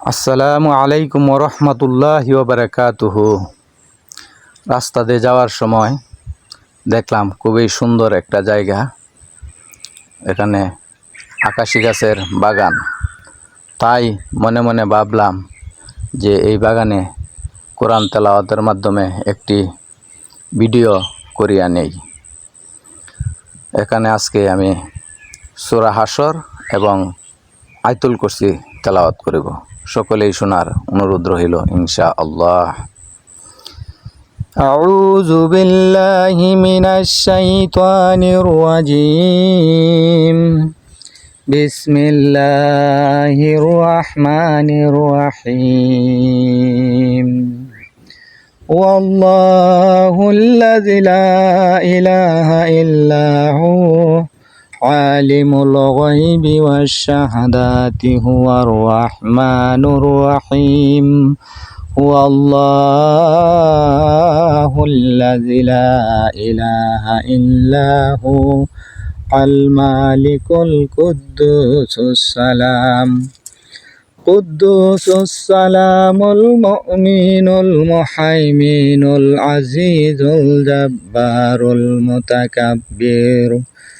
আসসালামু আলাইকুম রহমতুল্লাহ বারাকাতুহ রাস্তা দিয়ে যাওয়ার সময় দেখলাম খুবই সুন্দর একটা জায়গা। এখানে আকাশি গাছের বাগান। তাই মনে মনে ভাবলাম যে এই বাগানে কোরআন তেলাওয়াতের মাধ্যমে একটি ভিডিও করিয়া নেই। এখানে আজকে আমি সুরা হাসর এবং আয়তুল কুরসি তেলাওয়াত করিব। সকলেই শোনার অনুরোধ রহিল ইনশা আল্লাহ أعوذ بالله من الشيطان الرجيم بسم الله الرحمن الرحيم والله الذي لا إله إلا هو عالم الغيب والشهادة هو الرحمن الرحيم هو الله الذي لا إله إلا هو المالك القدوس السلام قدوس السلام المؤمن المحيمن العزيز الجبار المتكبر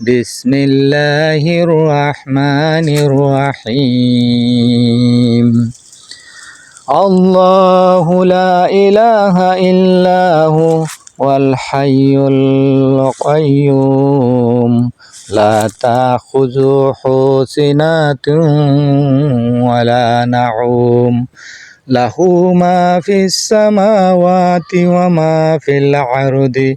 بسم الله الرحمن الرحيم الله لا إله إلا هو والحي القيوم لا تأخذه سنة ولا نعوم له ما في السماوات وما في الأرض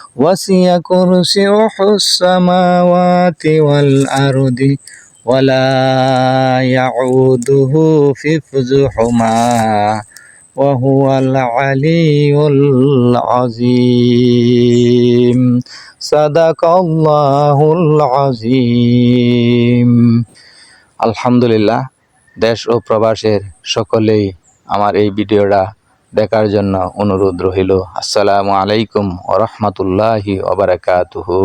وسع كرسيه السماوات والأرض ولا يعوده حفظهما وهو العلي العظيم صدق الله العظيم আলহামদুলিল্লাহ দেশ ও প্রবাসের সকলেই আমার এই ভিডিওটা দেখার জন্য অনুরোধ রহিল আসসালামু আলাইকুম ওরহমতুল্লাহি ওবরাকাতুহু